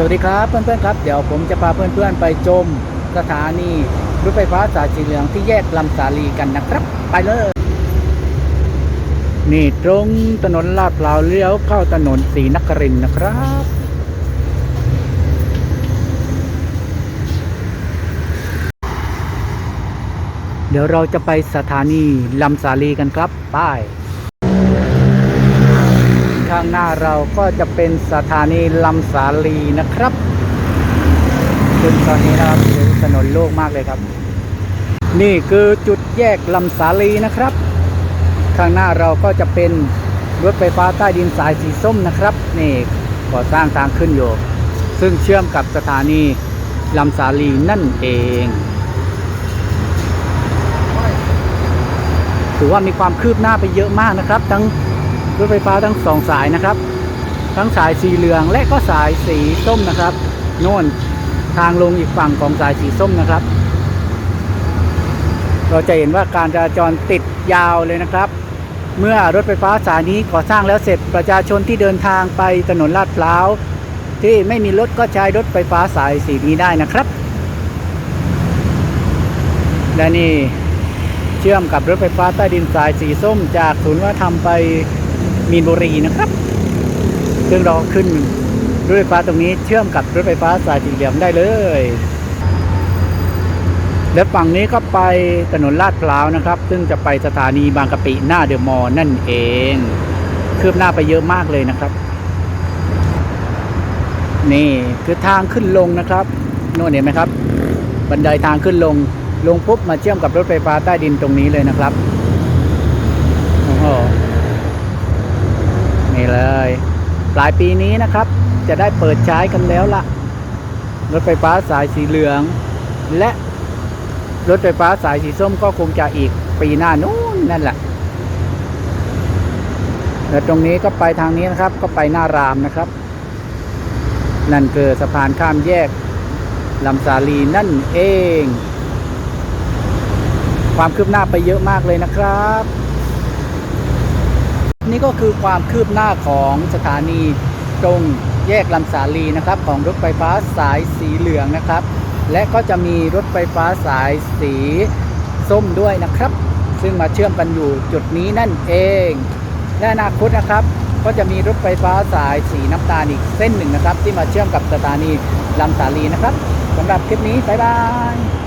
สวัสดีครับเพื่อนๆครับ เดี๋ยวผมจะพาเพื่อนๆไปชมสถานีรถไฟฟ้าสายสีเหลืองที่แยกลำสาลีกันนะครับ ไปเลย นี่ตรงถนนลาดพร้าวเลี้ยวเข้าถนนศรีนครินนะครับ เดี๋ยวเราจะไปสถานีลำสาลีกันครับไป ข้างหน้าเราก็จะเป็นสถานีลำสาลีนะครับซึ่งตอนนี้นะครับดูถนนโล่งมากเลยครับ นี่คือจุดแยกลำสาลีนะครับ ข้างหน้าเราก็จะเป็นรถไฟฟ้าใต้ดินสายสีส้มนะครับ นี่ก่อสร้างทางขึ้นอยู่ ซึ่งเชื่อมกับสถานีลำสาลีนั่นเองถือว่ามีความคืบหน้าไปเยอะมากนะครับ ทั้ง รถไฟฟ้าทั้งสองสายนะครับ ทั้งสายสีเหลืองและก็สายสีส้มนะครับโน่นทางลงอีกฝั่งของสายสีส้มนะครับ เราจะเห็นว่าการจราจรติดยาวเลยนะครับ เมื่อรถไฟฟ้าสายนี้ก่อสร้างแล้วเสร็จประชาชนที่เดินทางไปถนนลาดพร้าวที่ไม่มีรถก็ใช้รถไฟฟ้าสายสีนี้ได้นะครับ และนี่เชื่อมกับรถไฟฟ้าใต้ดินสายสีส้มจากศูนย์วัฒนธรรมไป มีนบุรีนะครับซึ่งเราขึ้นรถไฟฟ้าตรงนี้เชื่อมกับรถไฟฟ้าสายสีเหลืองได้เลย และฝั่งนี้ก็ไปถนนลาดพร้าวนะครับ ซึ่งจะไปสถานีบางกะปิหน้าเดอะมอลล์นั่นเอง คืบหน้าไปเยอะมากเลยนะครับ นี่คือทางขึ้นลงนะครับโน่นเห็นไหมครับ บันไดทางขึ้นลงลงปุ๊บมาเชื่อมกับรถไฟฟ้าใต้ดินตรงนี้เลยนะครับโอ้โห นี่เลย ปลายปีนี้นะครับ จะได้เปิดใช้กันแล้วละรถไฟฟ้าสายสีเหลือง และรถไฟฟ้าสายสีส้มก็คงจะอีกปีหน้านู้นนั่นแหละแล้วตรงนี้ก็ไปทางนี้นะครับ ก็ไปหน้ารามนะครับ นั่นคือสะพานข้ามแยกลำสาลีนั่นเอง ความคืบหน้าไปเยอะมากเลยนะครับ นี่ก็คือความคืบหน้าของสถานีตรงแยกลำสาลีนะครับของรถไฟฟ้าสายสีเหลืองนะครับ และก็จะมีรถไฟฟ้าสายสีส้มด้วยนะครับ ซึ่งมาเชื่อมกันอยู่จุดนี้นั่นเองและอนาคตนะครับ ก็จะมีรถไฟฟ้าสายสีน้ำตาลอีกเส้นหนึ่งนะครับ ที่มาเชื่อมกับสถานีลำสาลีนะครับสำหรับคลิปนี้บ๊ายบาย